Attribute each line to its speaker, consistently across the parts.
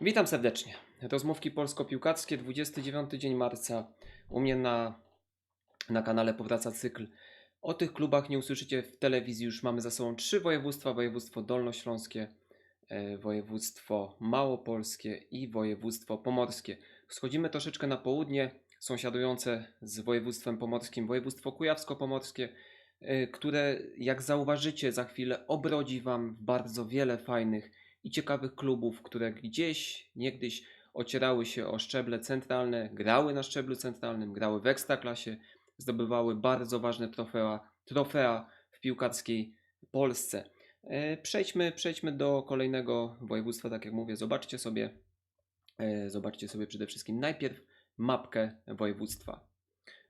Speaker 1: Witam serdecznie. Rozmówki polsko-piłkarskie, 29 dzień marca. U mnie na, na kanale powraca cykl. O tych klubach nie usłyszycie w telewizji. Już mamy za sobą trzy województwa. Województwo dolnośląskie, e, województwo małopolskie i województwo pomorskie. Schodzimy troszeczkę na południe, sąsiadujące z województwem pomorskim, województwo kujawsko-pomorskie, e, które jak zauważycie za chwilę obrodzi Wam bardzo wiele fajnych i ciekawych klubów, które gdzieś, niegdyś ocierały się o szczeble centralne, grały na szczeblu centralnym, grały w ekstraklasie, zdobywały bardzo ważne trofea, trofea w piłkarskiej Polsce. E, Przejdźmy, przejdźmy do kolejnego województwa, tak jak mówię, zobaczcie sobie, e, zobaczcie sobie przede wszystkim najpierw mapkę województwa.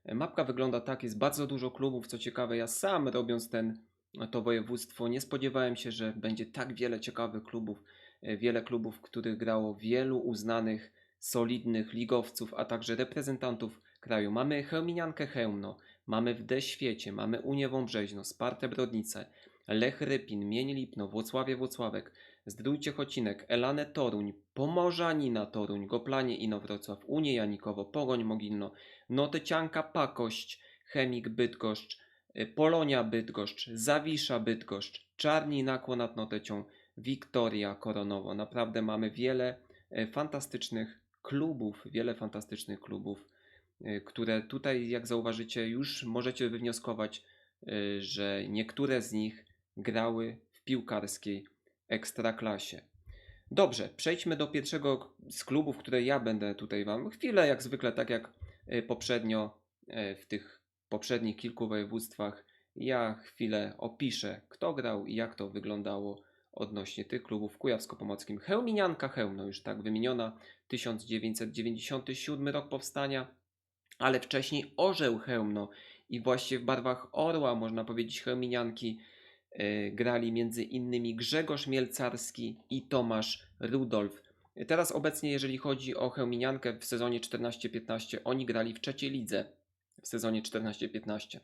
Speaker 1: E, Mapka wygląda tak, jest bardzo dużo klubów, co ciekawe, ja sam robiąc ten, to województwo nie spodziewałem się, że będzie tak wiele ciekawych klubów, e, wiele klubów, w których grało wielu uznanych, solidnych ligowców, a także reprezentantów kraju. Mamy Chełminiankę Chełmno, mamy w Świecie, mamy Unię Wąbrzeźno, Spartę Brodnice, Lech Rypin, Mień Lipno, Włocławie Włocławek, Zdrój Ciechocinek, Elanę Toruń, Pomorzanina Toruń, Goplanie Inowrocław, Unię Janikowo, Pogoń Mogilno, Notycianka Pakość, Chemik Bydgoszcz, Polonia Bydgoszcz, Zawisza Bydgoszcz, Czarni Nakło nad Notecią, Wiktoria Koronowo. Naprawdę mamy wiele e, fantastycznych klubów, wiele fantastycznych klubów, e, które tutaj, jak zauważycie, już możecie wywnioskować, e, że niektóre z nich grały w piłkarskiej ekstraklasie. Dobrze, przejdźmy do pierwszego z klubów, które ja będę tutaj Wam chwilę, jak zwykle, tak jak poprzednio w tych poprzednich kilku województwach, ja chwilę opiszę, kto grał i jak to wyglądało odnośnie tych klubów Kujawsko-Pomorskim. Chełminianka Chełmno, już tak wymieniona, 1997 rok powstania, ale wcześniej Orzeł Chełmno i właśnie w barwach Orła, można powiedzieć, Chełminianki e, grali między innymi Grzegorz Mielcarski i Tomasz Rudolf. Teraz obecnie, jeżeli chodzi o Chełminiankę w sezonie 14-15, oni grali w trzeciej lidze w sezonie 14-15.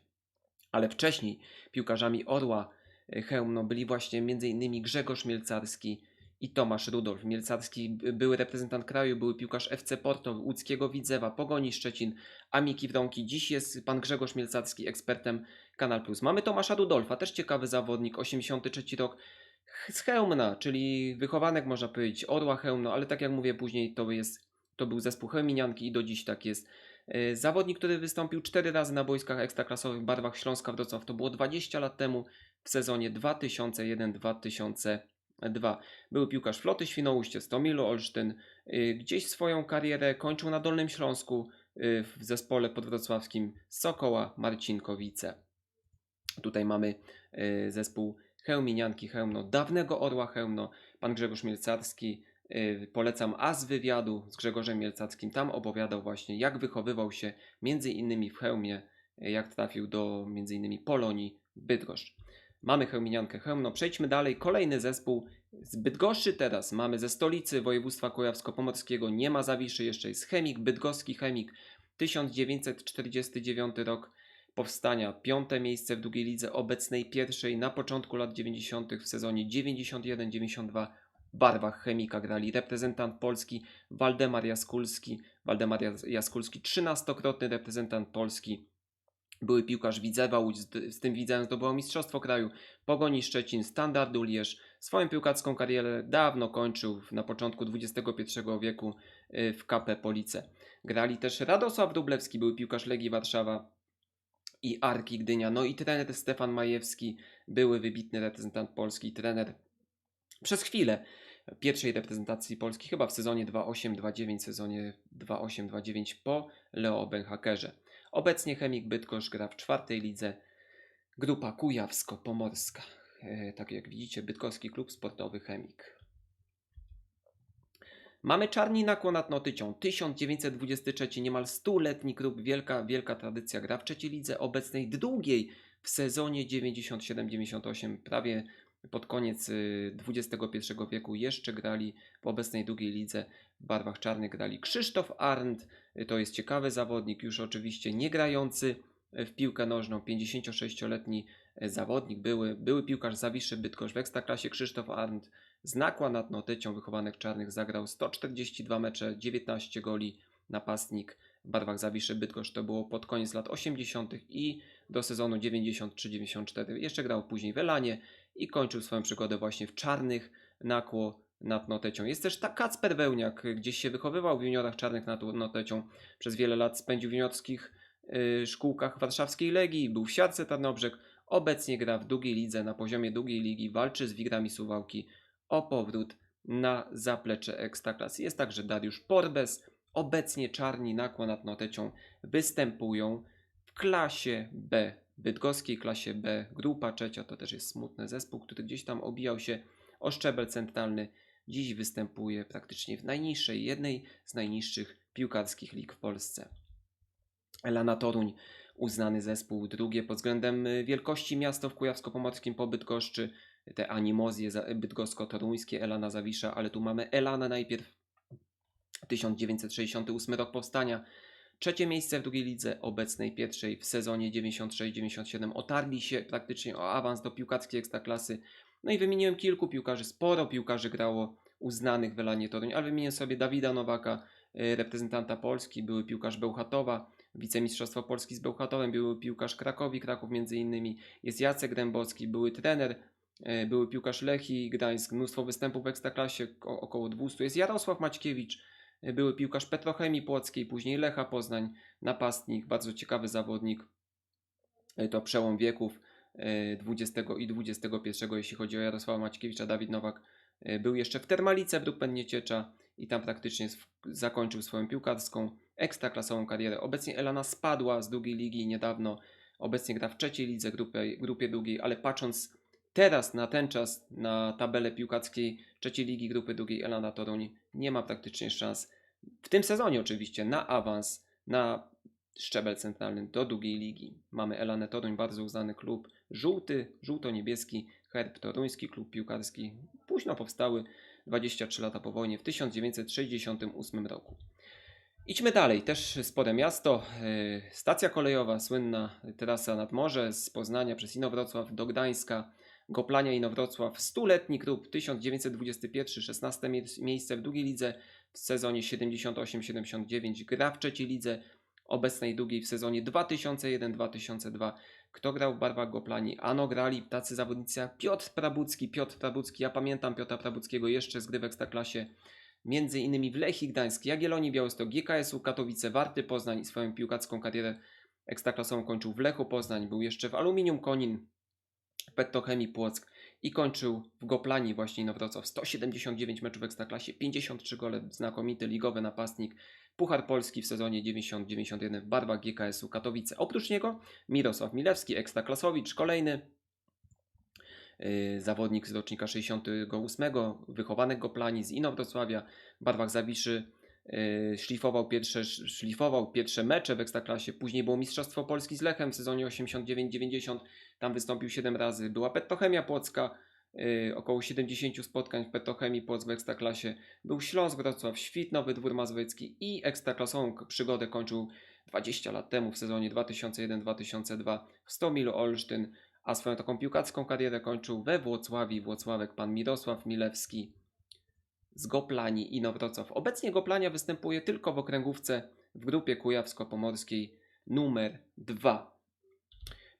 Speaker 1: Ale wcześniej piłkarzami Orła e, Chełmno byli właśnie m.in. Grzegorz Mielcarski i Tomasz Rudolf. Mielcarski były reprezentant kraju, były piłkarz FC Porto, łódzkiego Widzewa, Pogoni Szczecin, Amiki Wronki. Dziś jest pan Grzegorz Mielcarski ekspertem Kanal Plus. Mamy Tomasza Rudolfa, też ciekawy zawodnik, 83 rok z Chełmna, czyli wychowanek można powiedzieć Orła Chełmno, ale tak jak mówię później to jest to był zespół Chełminianki i do dziś tak jest. E, Zawodnik, który wystąpił cztery razy na boiskach ekstraklasowych w barwach Śląska Wrocław, to było 20 lat temu w sezonie 2001-2002. Był piłkarz Floty Świnoujście, Stomilu Olsztyn. Y, Gdzieś swoją karierę kończył na Dolnym Śląsku y, w zespole podwrocławskim Sokoła Marcinkowice. Tutaj mamy zespół Chełminianki Chełmno, dawnego Orła Chełmno, pan Grzegorz Mielcarski. Y, Polecam A wywiadu z Grzegorzem Mielcackim. Tam opowiadał właśnie, jak wychowywał się między innymi w Chełmie, y, jak trafił do między innymi Polonii Bydgoszcz. Mamy Chełminiankę Chełmno. Przejdźmy dalej. Kolejny zespół z Bydgoszczy teraz. Mamy ze stolicy województwa kujawsko-pomorskiego. Nie ma Zawiszy, jeszcze jest Chemik, bydgoski Chemik. 1949 rok powstania. Piąte miejsce w drugiej lidze, obecnej pierwszej na początku lat 90. w sezonie 91-92 w barwach Chemika grali reprezentant Polski Waldemar Jaskulski. Waldemar Jas- Jaskulski, 13-krotny reprezentant Polski. Były piłkarz Widzewa, z, tym Widzem zdobyło Mistrzostwo Kraju, Pogoni Szczecin, Standardu Lierz. Swoją piłkarską karierę dawno kończył na początku XXI wieku y, w KP Police. Grali też Radosław Dublewski, był piłkarz Legii Warszawa i Arki Gdynia. No i trener Stefan Majewski, były wybitny reprezentant Polski, trener przez chwilę pierwszej reprezentacji Polski, chyba w sezonie 2-8-2-9, sezonie 2-8-2-9 po Leo Benhakerze. Obecnie Chemik Bydgoszcz gra w czwartej lidze, grupa Kujawsko-Pomorska. E, Tak jak widzicie, Bydgoski Klub Sportowy Chemik. Mamy Czarni Nakło nad Notycią, 1923, niemal stuletni klub, wielka, wielka tradycja, gra w trzeciej lidze, obecnej drugiej w sezonie 97-98, prawie pod koniec y, XXI wieku jeszcze grali w obecnej drugiej lidze w barwach czarnych grali Krzysztof Arndt, y, to jest ciekawy zawodnik, już oczywiście nie grający w piłkę nożną, 56-letni e, zawodnik, były, były piłkarz Zawiszy Bydgoszcz w Ekstraklasie Krzysztof Arndt z Nakła nad Notecią wychowanych czarnych zagrał 142 mecze, 19 goli, napastnik w barwach Zawiszy Bydgoszcz to było pod koniec lat 80. i do sezonu 93-94. Jeszcze grał później w Elanie i kończył swoją przygodę właśnie w czarnych Nakło nad Notecią. Jest też ta Kacper Wełniak, gdzieś się wychowywał w juniorach czarnych nad Notecią. Przez wiele lat spędził w juniorskich y, szkółkach warszawskiej Legii, był w siatce Tarnobrzeg. Obecnie gra w drugiej lidze na poziomie drugiej ligi, walczy z Wigrami Suwałki o powrót na zaplecze Ekstraklasy. Jest także Dariusz Porbes. Obecnie czarni nakła nad Notecią występują w klasie B, bydgoskiej klasie B. Grupa trzecia to też jest smutny zespół, który gdzieś tam obijał się o szczebel centralny. Dziś występuje praktycznie w najniższej, jednej z najniższych piłkarskich lig w Polsce. Elana Toruń, uznany zespół, drugie pod względem y, wielkości miasto w Kujawsko-Pomorskim po Bydgoszczy, te animozje za- bydgosko-toruńskie, Elana Zawisza, ale tu mamy Elana najpierw, 1968 rok powstania, trzecie miejsce w drugiej lidze, obecnej pierwszej w sezonie 96-97 otarli się praktycznie o awans do piłkarskiej ekstraklasy, no i wymieniłem kilku piłkarzy, sporo piłkarzy grało uznanych w Elanie Toruń, ale wymienię sobie Dawida Nowaka, y, reprezentanta Polski, były piłkarz Bełchatowa, wicemistrzostwo Polski z Bełchatowem, były piłkarz Krakowi, Kraków między innymi, jest Jacek Dębowski, były trener, e, były piłkarz Lechii Gdańsk, mnóstwo występów w Ekstraklasie, około 200, jest Jarosław Maćkiewicz, były piłkarz Petrochemii Płockiej, później Lecha Poznań, napastnik, bardzo ciekawy zawodnik, E, to przełom wieków e, XX i XXI, jeśli chodzi o Jarosława Maćkiewicza, Dawid Nowak e, był jeszcze w Termalice w Dupę Ciecza i tam praktycznie zakończył swoją piłkarską, ekstraklasową karierę. Obecnie Elana spadła z drugiej ligi niedawno, obecnie gra w trzeciej lidze, grupie, grupie drugiej, ale patrząc teraz na ten czas, na tabelę piłkarskiej trzeciej ligi, grupy drugiej Elana Toruń nie ma praktycznie szans, w tym sezonie oczywiście, na awans, na szczebel centralny do drugiej ligi. Mamy Elanę Toruń, bardzo uznany klub, żółty, żółto-niebieski, herb toruński, klub piłkarski, późno powstały, 23 lata po wojnie, w 1968 roku. Idźmy dalej, też spore miasto, yy, stacja kolejowa, słynna trasa nad morze z Poznania przez Inowrocław do Gdańska, Goplania Inowrocław, stuletni klub, 1921, 16 mie- miejsce w drugiej lidze w sezonie 78-79, gra w trzeciej lidze, obecnej drugiej w sezonie 2001-2002. Kto grał w barwach Goplani? Ano grali tacy zawodnicy jak Piotr Prabucki. Piotr Prabucki, ja pamiętam Piotra Prabuckiego jeszcze z gry w Ekstraklasie. Między innymi w Lechii Gdańsk, Jagiellonii Białystok, GKS-u Katowice, Warty Poznań i swoją piłkarską karierę ekstraklasową kończył w Lechu Poznań. Był jeszcze w Aluminium Konin, Petrochemii Płock i kończył w Goplani właśnie Inowrocław. 179 meczów w Ekstraklasie, 53 gole, znakomity ligowy napastnik. Puchar Polski w sezonie 90-91 w barwach GKS-u Katowice. Oprócz niego Mirosław Milewski, ekstraklasowicz, kolejny yy, zawodnik z rocznika 68, wychowanek Goplani z Inowrocławia, w barwach Zawiszy. Yy, szlifował, pierwsze, szlifował pierwsze mecze w Ekstraklasie, później było Mistrzostwo Polski z Lechem w sezonie 89-90, tam wystąpił 7 razy. Była Petrochemia Płocka, yy, około 70 spotkań w Petrochemii Płock w Ekstraklasie. Był Śląsk Wrocław, Świt Nowy Dwór Mazowiecki i ekstraklasową przygodę kończył 20 lat temu w sezonie 2001-2002 w Stomilu Olsztyn, a swoją taką piłkarską karierę kończył we Włocławi Włocławek pan Mirosław Milewski z Goplani i Nowrocław. Obecnie Goplania występuje tylko w okręgówce w grupie kujawsko-pomorskiej numer 2.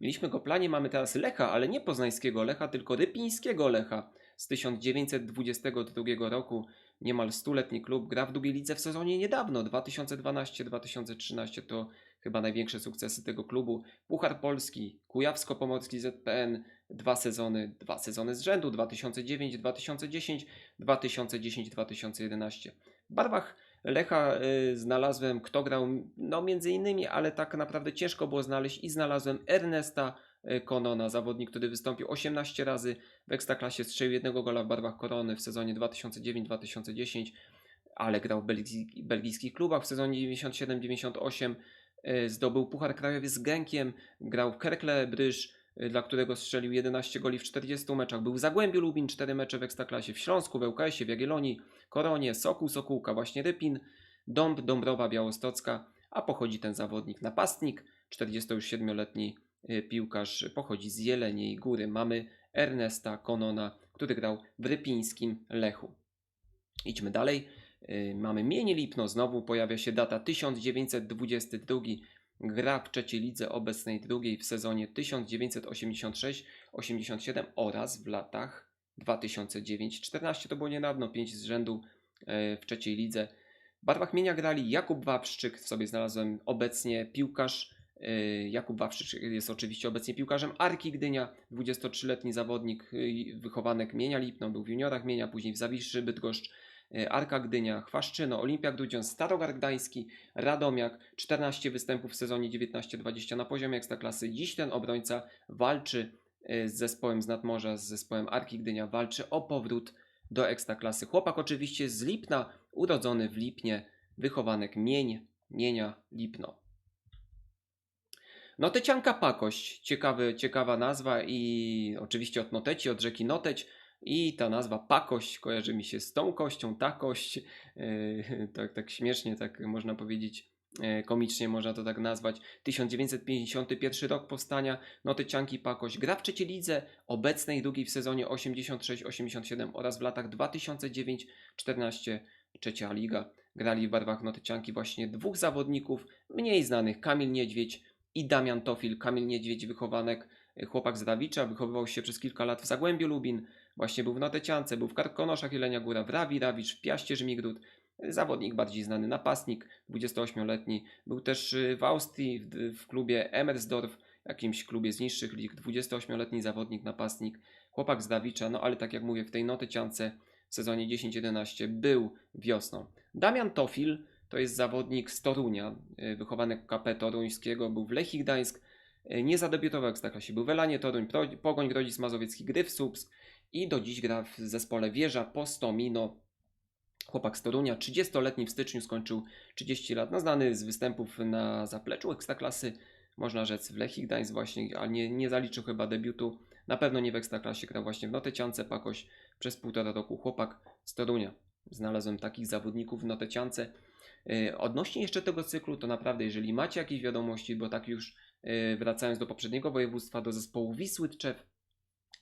Speaker 1: Mieliśmy Goplanie, mamy teraz Lecha, ale nie poznańskiego Lecha, tylko rypińskiego Lecha z 1922 roku. Niemal stuletni klub gra w drugiej lidze w sezonie niedawno, 2012-2013 to chyba największe sukcesy tego klubu. Puchar Polski, Kujawsko-Pomorski ZPN, dwa sezony, dwa sezony z rzędu, 2009-2010, 2010-2011. W barwach Lecha y, znalazłem, kto grał, no między innymi, ale tak naprawdę ciężko było znaleźć i znalazłem Ernesta y, Konona, zawodnik, który wystąpił 18 razy w Ekstraklasie, strzelił jednego gola w barwach Korony w sezonie 2009-2010, ale grał w belgijskich, belgijskich klubach w sezonie 97-98, y, zdobył Puchar Krajowy z Genkiem, grał w Kerkle Bryż, dla którego strzelił 11 goli w 40 meczach. Był w Zagłębiu Lubin, 4 mecze w Ekstraklasie, w Śląsku, w ŁKS-ie, w Jagiellonii, Koronie, Sokół, Sokółka, właśnie Rypin, Dąb, Dąbrowa Białostocka, a pochodzi ten zawodnik napastnik, 47-letni y, piłkarz pochodzi z Jeleniej Góry. Mamy Ernesta Konona, który grał w rypińskim Lechu. Idźmy dalej. Y, Mamy Mienie Lipno, znowu pojawia się data 1922. Gra w trzeciej lidze obecnej drugiej w sezonie 1986-87 oraz w latach 2009-14. To było niedawno, 5 z rzędu e, w trzeciej lidze. W barwach Mienia grali Jakub Wawrzyk, sobie znalazłem obecnie piłkarz. e, Jakub Wawrzyk jest oczywiście obecnie piłkarzem Arki Gdynia, 23-letni zawodnik, e, wychowanek Mienia Lipno, był w juniorach Mienia, później w Zawiszy Bydgoszcz, Arka Gdynia, Chwaszczyno, Olimpia Grudziądz, Starogard Gdański, Radomiak, 14 występów w sezonie 19-20 na poziomie ekstraklasy. Dziś ten obrońca walczy e, z zespołem z nadmorza, z zespołem Arki Gdynia, walczy o powrót do ekstraklasy. Chłopak oczywiście z Lipna, urodzony w Lipnie, wychowanek Mień, Mienia Lipno. Notecianka Pakość, ciekawy, ciekawa nazwa i oczywiście od Noteci, od rzeki Noteć i ta nazwa Pakość kojarzy mi się z tą kością, ta kość, yy, tak, tak śmiesznie, tak można powiedzieć, yy, komicznie można to tak nazwać. 1951 rok powstania Notecianki Pakość, gra w trzeciej lidze, obecnej drugiej w sezonie 86-87 oraz w latach 2009-14 trzecia liga. Grali w barwach Notecianki właśnie dwóch zawodników, mniej znanych, Kamil Niedźwiedź i Damian Tofil. Kamil Niedźwiedź, wychowanek, chłopak z Rawicza, wychowywał się przez kilka lat w Zagłębiu Lubin, właśnie był w Noteciance, był w Karkonoszach Jelenia Góra, w Rawi Rawicz, w Piaście Żmigród. Zawodnik bardziej znany, napastnik, 28-letni. Był też y, w Austrii, w, w klubie Emersdorf, jakimś klubie z niższych lig, 28-letni zawodnik, napastnik, chłopak z Rawicza, no ale tak jak mówię, w tej Noteciance w sezonie 10-11 był wiosną. Damian Tofil to jest zawodnik z Torunia, y, wychowanek KP toruńskiego, był w Lechii Gdańsk, nie zadebiutował w Ekstraklasie, był w Elanie Toruń, Pogoń Grodzic Mazowiecki, Gryf Subs i do dziś gra w zespole Wieża Postomino. Chłopak z Torunia, 30-letni w styczniu skończył 30 lat, no znany z występów na zapleczu Ekstraklasy, można rzec w Lechii Gdańsk właśnie, ale nie, nie zaliczył chyba debiutu. Na pewno nie w Ekstraklasie, grał właśnie w Noteciance Pakoś przez półtora roku. Chłopak z Torunia. Znalazłem takich zawodników w Noteciance. Yy, Odnośnie jeszcze tego cyklu, to naprawdę, jeżeli macie jakieś wiadomości, bo tak już yy, wracając do poprzedniego województwa, do zespołu Wisły Tczew,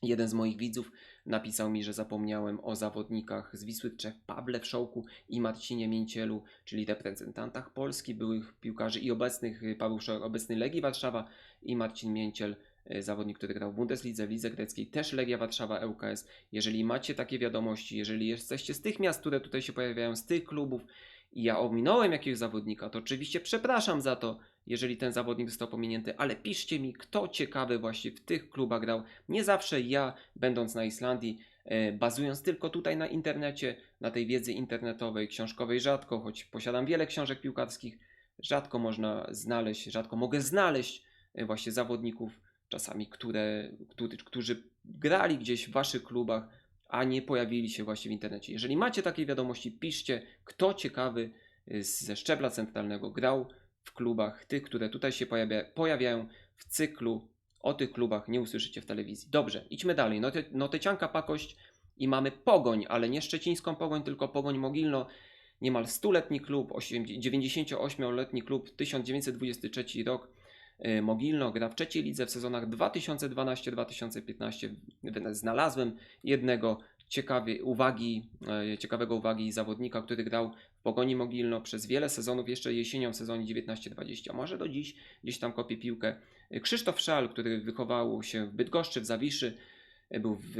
Speaker 1: jeden z moich widzów napisał mi, że zapomniałem o zawodnikach z Wisły Tczew, Pawle Wszołku i Marcinie Mięcielu, czyli reprezentantach Polski, byłych piłkarzy i obecnych, yy, Paweł obecny Legii Warszawa i Marcin Mięciel, zawodnik, który grał w Bundeslidze, w Lidze Greckiej, też Legia Warszawa, ŁKS. Jeżeli macie takie wiadomości, jeżeli jesteście z tych miast, które tutaj się pojawiają, z tych klubów, i ja ominąłem jakiegoś zawodnika, to oczywiście przepraszam za to, jeżeli ten zawodnik został pominięty, ale piszcie mi, kto ciekawy właśnie w tych klubach grał. Nie zawsze ja, będąc na Islandii, e, bazując tylko tutaj na internecie, na tej wiedzy internetowej, książkowej rzadko, choć posiadam wiele książek piłkarskich, rzadko można znaleźć, rzadko mogę znaleźć e, właśnie zawodników, czasami, które, którzy, którzy grali gdzieś w waszych klubach, a nie pojawili się właśnie w internecie. Jeżeli macie takie wiadomości, piszcie, kto ciekawy y, ze szczebla centralnego grał w klubach, tych, które tutaj się pojawia, pojawiają w cyklu. O tych klubach nie usłyszycie w telewizji. Dobrze, idźmy dalej. Note, notecianka Pakość i mamy Pogoń, ale nie szczecińską Pogoń, tylko Pogoń Mogilno. Niemal 100-letni klub, 98-letni klub, 1923 rok. Y, Mogilno gra w trzeciej lidze w sezonach 2012-2015. Znalazłem jednego ciekawie, uwagi, e, ciekawego uwagi zawodnika, który grał w Pogoni Mogilno przez wiele sezonów, jeszcze jesienią w sezonie 19-20. Może do dziś gdzieś tam kopie piłkę. Y, Krzysztof Szal, który wychował się w Bydgoszczy, w Zawiszy, y, był w, w,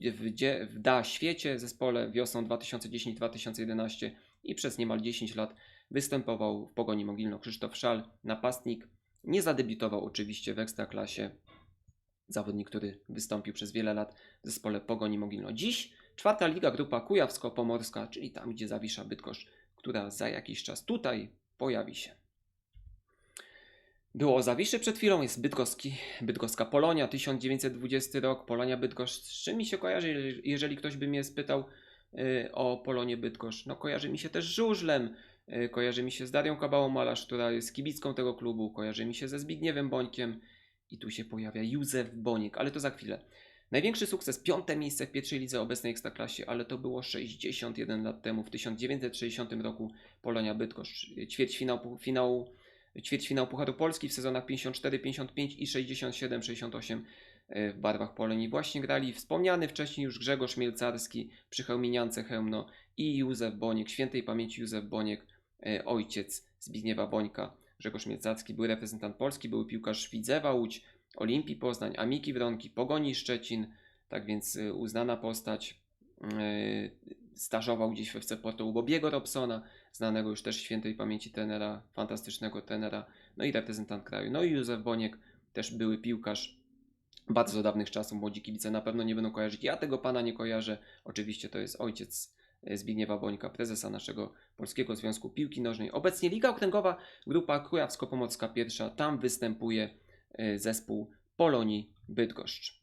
Speaker 1: w, w Da Świecie zespole wiosną 2010-2011 i przez niemal 10 lat występował w Pogoni Mogilno. Krzysztof Szal, napastnik, nie zadebiutował oczywiście w Ekstraklasie. Zawodnik, który wystąpił przez wiele lat w zespole Pogoni Mogilno. Dziś czwarta liga, grupa Kujawsko-Pomorska, czyli tam, gdzie Zawisza Bydgoszcz, która za jakiś czas tutaj pojawi się. Było o Zawiszy przed chwilą, jest Bydgoski, Bydgoska Polonia, 1920 rok, Polonia Bydgoszcz. Z czym mi się kojarzy, jeżeli- ktoś by mnie spytał y, o Polonię Bydgoszcz? No kojarzy mi się też żużlem, kojarzy mi się z Darią Kabałą-Malarz, która jest kibicką tego klubu, kojarzy mi się ze Zbigniewem Bońkiem i tu się pojawia Józef Boniek, ale to za chwilę. Największy sukces, piąte miejsce w pierwszej lidze obecnej Ekstraklasie, ale to było 61 lat temu, w 1960 roku Polonia Bydgoszcz. Ćwierćfinał finału ćwierćfinał Pucharu Polski w sezonach 54, 55 i 67, 68 e, w barwach Polonii właśnie grali. Wspomniany wcześniej już Grzegorz Mielcarski przy Chełminiance Chełmno i Józef Boniek, świętej pamięci Józef Boniek, e, ojciec Zbigniewa Bońka. Grzegorz Mielcarski był reprezentant Polski, był piłkarz Widzewa Łódź, Olimpii Poznań, Amiki Wronki, Pogoni Szczecin, tak więc e, uznana postać. E, Stażował gdzieś w FC Porto u Bobiego Robsona, znanego już też świętej pamięci tenera, fantastycznego tenera, no i reprezentant kraju. No i Józef Boniek, też były piłkarz bardzo dawnych czasów, młodzi kibice na pewno nie będą kojarzyć. Ja tego pana nie kojarzę. Oczywiście to jest ojciec e, Zbigniewa Bońka, prezesa naszego Polskiego Związku Piłki Nożnej. Obecnie Liga Okręgowa, grupa Kujawsko-Pomocka pierwsza, tam występuje e, zespół Polonii Bydgoszcz.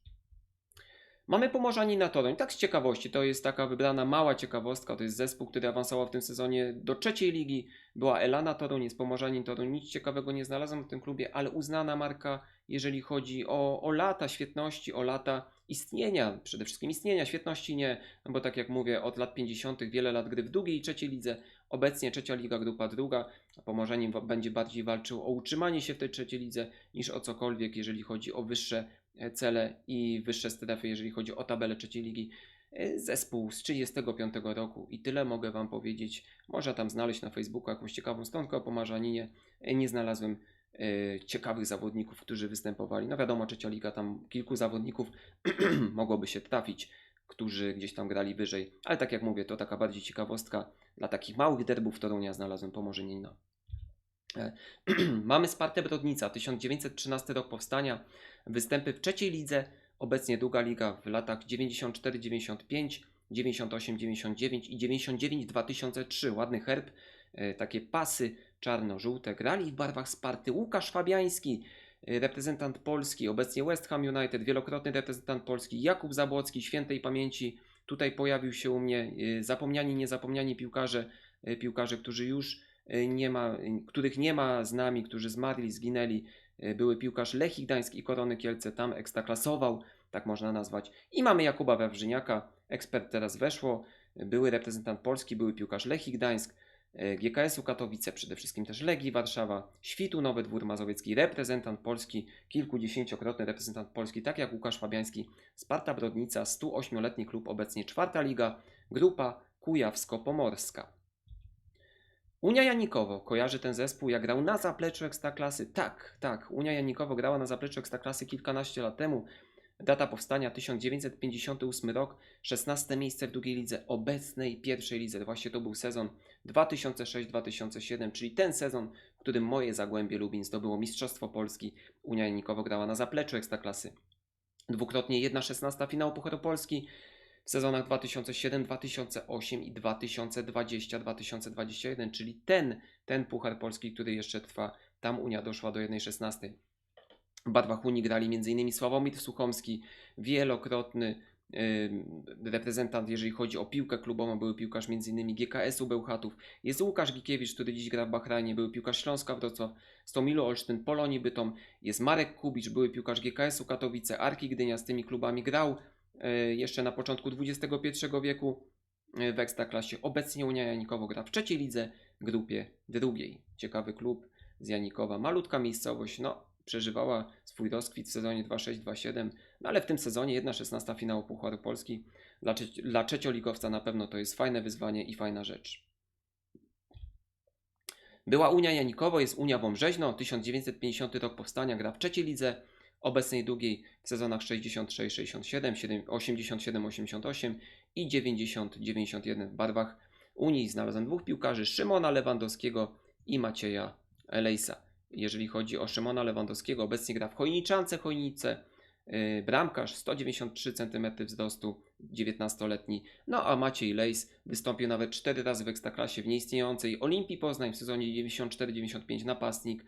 Speaker 1: Mamy Pomorzani na Toruń. Tak z ciekawości, to jest taka wybrana mała ciekawostka. To jest zespół, który awansował w tym sezonie do trzeciej ligi. Była Elana Toruń, jest Pomorzanin Toruń. Nic ciekawego nie znalazłem w tym klubie, ale uznana marka, jeżeli chodzi o, o lata świetności, o lata istnienia, przede wszystkim istnienia, świetności nie, no bo tak jak mówię, od lat 50. wiele lat gry w drugiej i trzeciej lidze. Obecnie trzecia liga, grupa druga. Pomorzanin będzie bardziej walczył o utrzymanie się w tej trzeciej lidze niż o cokolwiek, jeżeli chodzi o wyższe cele i wyższe strefy, jeżeli chodzi o tabelę trzeciej ligi. E, Zespół z 35 roku i tyle mogę Wam powiedzieć. Można tam znaleźć na Facebooku jakąś ciekawą stronkę o Pomarzaninie. E, Nie znalazłem e, ciekawych zawodników, którzy występowali. No wiadomo, trzecia liga, tam kilku zawodników mogłoby się trafić, którzy gdzieś tam grali wyżej. Ale tak jak mówię, to taka bardziej ciekawostka dla takich małych derbów Torunia znalazłem Pomorzanina. E, Mamy Spartę Brodnica, 1913 rok powstania, występy w trzeciej lidze, obecnie druga liga w latach 94-95, 98-99 i 99-2003. Ładny herb, e, takie pasy czarno-żółte. Grali w barwach Sparty Łukasz Fabiański, e, reprezentant Polski, obecnie West Ham United, wielokrotny reprezentant Polski, Jakub Zabłocki, świętej pamięci. Tutaj pojawił się u mnie zapomniani, niezapomniani piłkarze, piłkarze, którzy już nie ma, których nie ma z nami, którzy zmarli, zginęli. E, Były piłkarz Lechii Gdańsk i Korony Kielce, tam ekstraklasował, tak można nazwać. I mamy Jakuba Wawrzyniaka, ekspert teraz weszło, były reprezentant Polski, były piłkarz Lechii Gdańsk, GKS-u Katowice, przede wszystkim też Legii Warszawa, Świtu Nowy Dwór Mazowiecki, reprezentant Polski, kilkudziesięciokrotny reprezentant Polski, tak jak Łukasz Fabiański, Sparta Brodnica, 108-letni klub, obecnie czwarta liga, grupa Kujawsko-Pomorska. Unia Janikowo kojarzy ten zespół, jak grał na zapleczu Ekstraklasy. Tak, tak, Unia Janikowo grała na zapleczu Ekstraklasy kilkanaście lat temu. Data powstania 1958 rok, 16 miejsce w drugiej lidze, obecnej pierwszej lidze. Właśnie to był sezon 2006-2007, czyli ten sezon, w którym moje Zagłębie Lubin zdobyło Mistrzostwo Polski. Unia Janikowo grała na zapleczu Ekstraklasy. Dwukrotnie 1-16 finał Pucharu Polski w sezonach 2007, 2008 i 2020-2021, czyli ten, ten Puchar Polski, który jeszcze trwa. Tam Unia doszła do 1-16. W barwach grali m.in. Sławomir Suchomski, wielokrotny reprezentant, jeżeli chodzi o piłkę klubową, był piłkarz m.in. GKS-u Bełchatów. Jest Łukasz Gikiewicz, który dziś gra w Bahrajnie, był piłkarz Śląska Wrocław, Stomilu Olsztyn, Polonii Bytom. Jest Marek Kubicz, były piłkarz GKS-u Katowice, Arki Gdynia, z tymi klubami grał jeszcze na początku XXI wieku e, w Ekstraklasie. Obecnie Unia Janikowo gra w trzeciej lidze, grupie drugiej. Ciekawy klub z Janikowa. Malutka miejscowość, no przeżywała swój rozkwit w sezonie 2-6-2-7, no ale w tym sezonie 1-16 finału Pucharu Polski dla, trzeci- dla trzecioligowca na pewno to jest fajne wyzwanie i fajna rzecz. Była Unia Janikowo, jest Unia Wąbrzeźno, 1950 rok powstania, gra w trzeciej lidze, obecnej drugiej w sezonach 66-67, 87-88 i 90-91 w barwach Unii. Znalazłem dwóch piłkarzy, Szymona Lewandowskiego i Macieja Elejsa. Jeżeli chodzi o Szymona Lewandowskiego, obecnie gra w Chojniczance Chojnice, yy, bramkarz 193 cm wzrostu, 19-letni. No a Maciej Lejs wystąpił nawet 4 razy w Ekstraklasie w nieistniejącej Olimpii Poznań w sezonie 94-95 napastnik.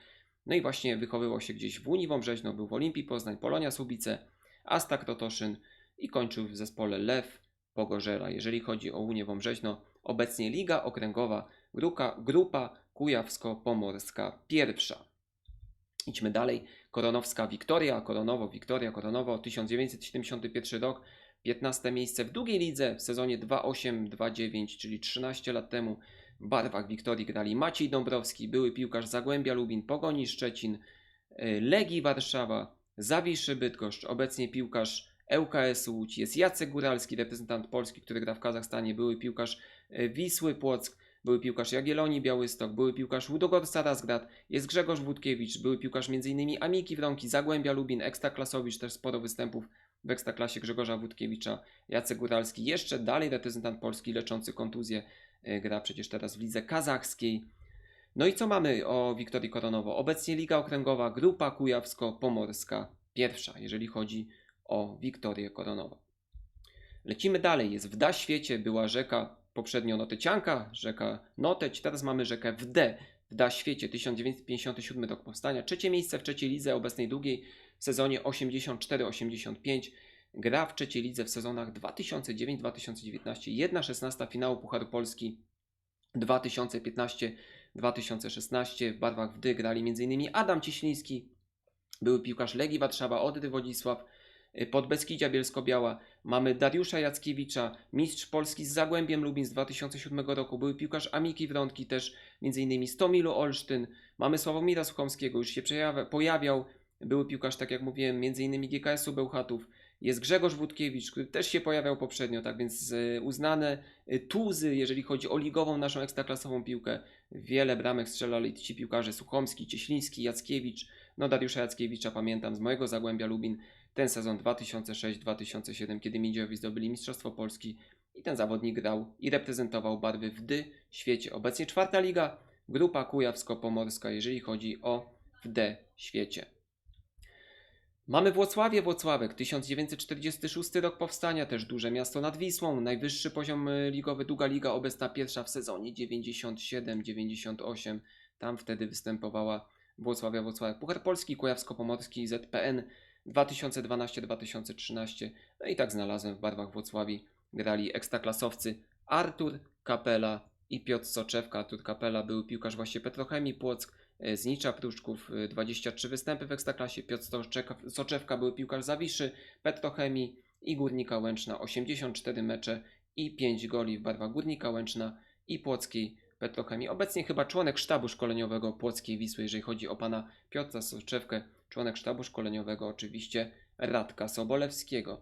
Speaker 1: No i właśnie wychowywał się gdzieś w Unii Wąbrzeźno, był w Olimpii Poznań, Polonia Słubice, Astak Totoszyn i kończył w zespole Lew Pogorzela. Jeżeli chodzi o Unię Wąbrzeźno, obecnie Liga Okręgowa, grupa, grupa Kujawsko-Pomorska pierwsza. Idźmy dalej. Koronowska Wiktoria, Koronowo, Wiktoria, Koronowo, 1971 rok, 15 miejsce w drugiej lidze w sezonie 2-8-2-9, czyli 13 lat temu. Barwach Wiktorii grali Maciej Dąbrowski, były piłkarz Zagłębia Lubin, Pogoni Szczecin, y, Legii Warszawa, Zawiszy Bydgoszcz, obecnie piłkarz ŁKS Łódź, jest Jacek Góralski, reprezentant Polski, który gra w Kazachstanie, były piłkarz y, Wisły Płock, były piłkarz Jagiellonii Białystok, były piłkarz Łudogorca Razgrad, jest Grzegorz Wódkiewicz, były piłkarz m.in. Amiki Wronki, Zagłębia Lubin, Ekstraklasowicz, też sporo występów w Ekstraklasie Grzegorza Wódkiewicza, Jacek Góralski, jeszcze dalej reprezentant Polski leczący kontuzję, gra przecież teraz w lidze kazachskiej. No i co mamy o Wiktorii Koronowo? Obecnie Liga Okręgowa, Grupa Kujawsko-Pomorska pierwsza, jeżeli chodzi o Wiktorię Koronową. Lecimy dalej. Jest w Da świecie, była rzeka poprzednio Notecianka, rzeka Noteć, teraz mamy rzekę w D. W Da świecie 1957 rok powstania. Trzecie miejsce w trzeciej lidze obecnej drugiej w sezonie 84-85. Gra w trzeciej lidze w sezonach 2009-2019. 1-16 finału Pucharu Polski 2015-2016. W barwach w D grali m.in. Adam Cieśliński, były piłkarz Legii Warszawa, Odry Wodzisław, y, Podbeskidzia Bielsko-Biała. Mamy Dariusza Jackiewicza, mistrz Polski z Zagłębiem Lubin z 2007 roku. Były piłkarz Amiki Wrątki, też m.in. Stomilu Olsztyn. Mamy Sławomira Suchomskiego, już się pojawiał. Były piłkarz, tak jak mówiłem, m.in. GKS-u Bełchatów. Jest Grzegorz Wódkiewicz, który też się pojawiał poprzednio, tak więc y, uznane y, tuzy, jeżeli chodzi o ligową naszą ekstraklasową piłkę. Wiele bramek strzelali ci piłkarze Suchomski, Cieśliński, Jackiewicz. No Dariusza Jackiewicza pamiętam z mojego Zagłębia Lubin. Ten sezon 2006-2007, kiedy Miedziowi zdobyli Mistrzostwo Polski i ten zawodnik grał i reprezentował barwy w D świecie. Obecnie czwarta liga, grupa kujawsko-pomorska, jeżeli chodzi o w D świecie. Mamy Włocławie, Włocławek, 1946 rok powstania, też duże miasto nad Wisłą, najwyższy poziom y, ligowy, długa liga, obecna pierwsza w sezonie 97-98. Tam wtedy występowała Włocławia, Włocławek, Puchar Polski, Kujawsko-Pomorski, ZPN 2012-2013. No i tak znalazłem w barwach Włocławi grali ekstraklasowcy Artur Kapela i Piotr Soczewka. Artur Kapela był piłkarz właśnie Petrochemii Płock, e, z Nicza Pruszków, e, 23 występy w Ekstraklasie. Piotr Soczewka- był piłkarz Zawiszy, Petrochemii i Górnika Łęczna. 84 mecze i 5 goli w barwach Górnika Łęczna i Płockiej Petrochemii. Obecnie chyba członek sztabu szkoleniowego Płockiej Wisły, jeżeli chodzi o pana Piotra Soczewkę, członek sztabu szkoleniowego oczywiście Radka Sobolewskiego.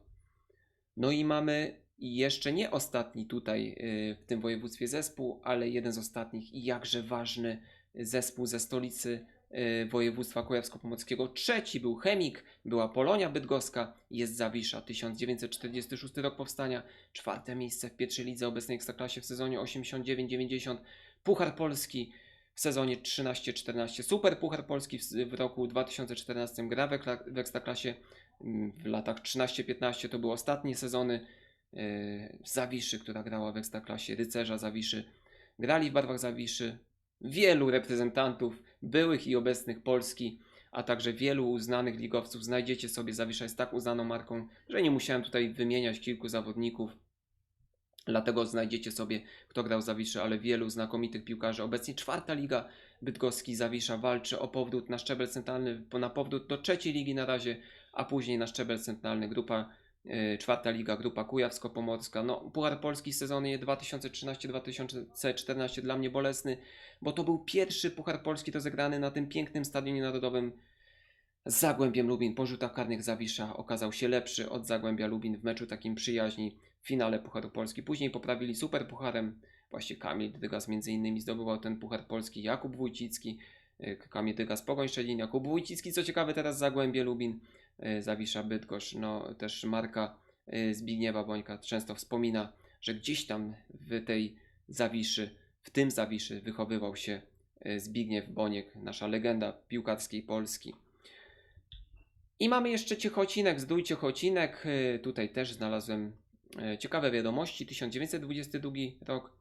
Speaker 1: No i mamy jeszcze nie ostatni tutaj y, w tym województwie zespół, ale jeden z ostatnich i jakże ważny zespół ze stolicy y, województwa kujawsko-pomorskiego. Trzeci był Chemik, była Polonia Bydgoska, jest Zawisza, 1946 rok powstania, czwarte miejsce w pierwszej lidze obecnej Ekstraklasie w sezonie 89-90, Puchar Polski w sezonie 13-14, Super Puchar Polski w, roku 2014, gra w, Ekstraklasie mm, w latach 13-15 to były ostatnie sezony yy, Zawiszy, która grała w Ekstraklasie, Rycerza Zawiszy. Grali w barwach Zawiszy wielu reprezentantów byłych i obecnych Polski, a także wielu uznanych ligowców. Znajdziecie sobie, Zawisza jest tak uznaną marką, że nie musiałem tutaj wymieniać kilku zawodników. Dlatego znajdziecie sobie, kto grał Zawiszy, ale wielu znakomitych piłkarzy. Obecnie czwarta liga bydgoski Zawisza walczy o powrót na szczebel centralny, na powrót do trzeciej ligi na razie, a później na szczebel centralny. Grupa czwarta liga, grupa Kujawsko-Pomorska. No, Puchar Polski w sezonie 2013-2014 dla mnie bolesny, bo to był pierwszy Puchar Polski rozegrany na tym pięknym stadionie narodowym z Zagłębiem Lubin. Po rzutach karnych Zawisza okazał się lepszy od Zagłębia Lubin w meczu takim przyjaźni w finale Pucharu Polski. Później poprawili Super Pucharem. Właśnie Kamil Dygas między innymi zdobywał ten Puchar Polski, Jakub Wójcicki, y, Kamil Dygas Pogoń Szczecin, Jakub Wójcicki, co ciekawe teraz Zagłębie Lubin, y, Zawisza Bydgoszcz. No też Marka y, Zbigniewa Bońka często wspomina, że gdzieś tam w tej Zawiszy, w tym Zawiszy wychowywał się y, Zbigniew Boniek, nasza legenda piłkarskiej Polski. I mamy jeszcze Ciechocinek, Zdój Ciechocinek. Y, Tutaj też znalazłem y, ciekawe wiadomości. 1922 rok.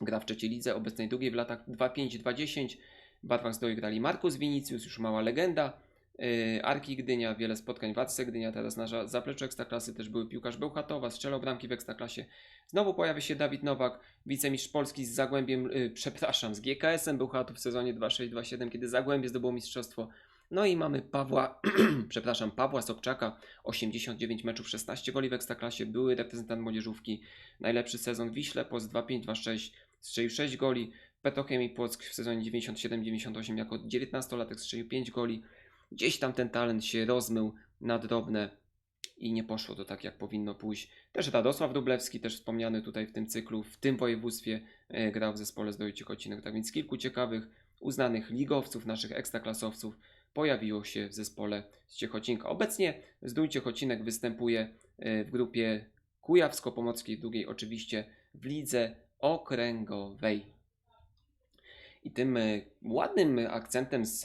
Speaker 1: Gra w trzeciej lidze, obecnej drugiej w latach 2-5-2-10. W barwach Zdoi grali Markus Vinicius, już mała legenda. Y, Arki Gdynia, wiele spotkań w Arce Gdynia, teraz na zapleczu Ekstraklasy też były piłkarz Bełchatowa, strzelał bramki w Ekstraklasie. Znowu pojawia się Dawid Nowak, wicemistrz Polski z Zagłębiem, y, przepraszam, z GKS-em Bełchatów w sezonie 2-6-2-7, kiedy Zagłębie zdobyło mistrzostwo. No i mamy Pawła, przepraszam, Pawła Sobczaka, 89 meczów, 16 goli w Ekstraklasie, były reprezentant młodzieżówki, najlepszy sezon w Wiśle, post 2-5-2-6, strzelił 6 goli. W Petrochemii Płock w sezonie 97-98 jako 19-latek strzelił 5 goli. Gdzieś tam ten talent się rozmył na drobne i nie poszło to tak, jak powinno pójść. Też Radosław Dublewski, też wspomniany tutaj w tym cyklu, w tym województwie e, grał w zespole Zdroju Ciechocinek. Tak więc kilku ciekawych, uznanych ligowców, naszych ekstraklasowców pojawiło się w zespole z Ciechocinka. Obecnie Zdrój Ciechocinek występuje e, w grupie Kujawsko-Pomorskiej, drugiej oczywiście w lidze okręgowej. I tym e, ładnym akcentem z,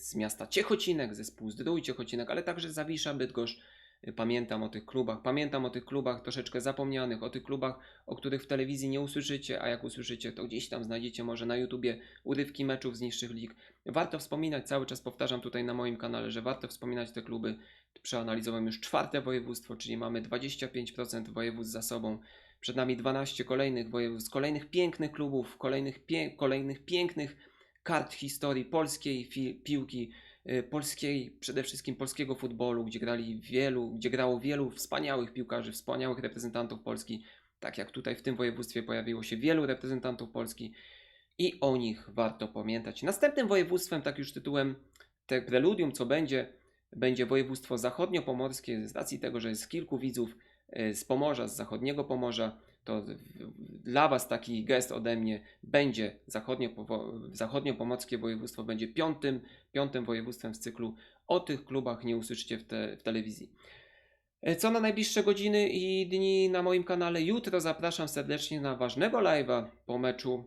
Speaker 1: z miasta Ciechocinek, zespół Zdrój Ciechocinek, ale także Zawisza Bydgoszcz, e, pamiętam o tych klubach, pamiętam o tych klubach troszeczkę zapomnianych, o tych klubach, o których w telewizji nie usłyszycie, a jak usłyszycie, to gdzieś tam znajdziecie może na YouTubie urywki meczów z niższych lig. Warto wspominać, cały czas powtarzam tutaj na moim kanale, że warto wspominać te kluby. Przeanalizowałem już czwarte województwo, czyli mamy 25% województw za sobą. Przed nami 12 kolejnych województw, kolejnych pięknych klubów, kolejnych, pie kolejnych pięknych kart historii polskiej fi- piłki, y, polskiej, przede wszystkim polskiego futbolu, gdzie grali wielu, gdzie grało wielu wspaniałych piłkarzy, wspaniałych reprezentantów Polski. Tak jak tutaj w tym województwie pojawiło się wielu reprezentantów Polski i o nich warto pamiętać. Następnym województwem, tak już tytułem te preludium, co będzie, będzie województwo zachodnio-pomorskie, z racji tego, że jest kilku widzów z Pomorza, z zachodniego Pomorza, to w- w- dla Was taki gest ode mnie będzie zachodnio- zachodnio-pomorskie województwo, będzie piątym, piątym województwem z cyklu. O tych klubach nie usłyszycie w, te, w telewizji. E, Co na najbliższe godziny i dni na moim kanale? Jutro zapraszam serdecznie na ważnego live'a po meczu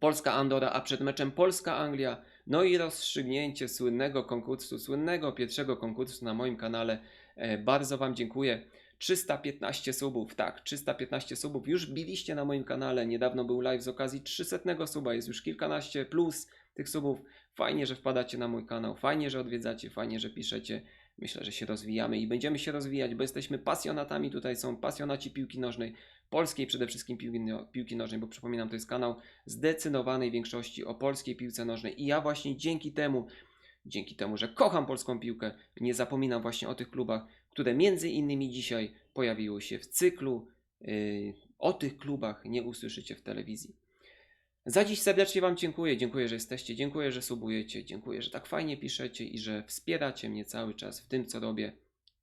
Speaker 1: Polska-Andora, a przed meczem Polska-Anglia. No i rozstrzygnięcie słynnego konkursu, słynnego pierwszego konkursu na moim kanale. E, Bardzo Wam dziękuję. 315 subów, tak, 315 subów. Już biliście na moim kanale. Niedawno był live z okazji 300 suba. Jest już kilkanaście plus tych subów. Fajnie, że wpadacie na mój kanał. Fajnie, że odwiedzacie. Fajnie, że piszecie. Myślę, że się rozwijamy i będziemy się rozwijać, bo jesteśmy pasjonatami. Tutaj są pasjonaci piłki nożnej, polskiej przede wszystkim piłki, no- piłki nożnej, bo przypominam, to jest kanał zdecydowanej większości o polskiej piłce nożnej. I ja właśnie dzięki temu, dzięki temu, że kocham polską piłkę, nie zapominam właśnie o tych klubach, które między innymi dzisiaj pojawiły się w cyklu. Yy, o tych klubach nie usłyszycie w telewizji. Za dziś serdecznie Wam dziękuję. Dziękuję, że jesteście, dziękuję, że subujecie, dziękuję, że tak fajnie piszecie i że wspieracie mnie cały czas w tym, co robię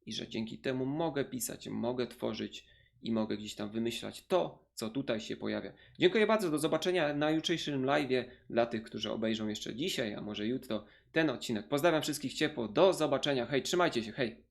Speaker 1: i że dzięki temu mogę pisać, mogę tworzyć i mogę gdzieś tam wymyślać to, co tutaj się pojawia. Dziękuję bardzo, do zobaczenia na jutrzejszym live'ie dla tych, którzy obejrzą jeszcze dzisiaj, a może jutro ten odcinek. Pozdrawiam wszystkich ciepło, do zobaczenia, hej, trzymajcie się, hej!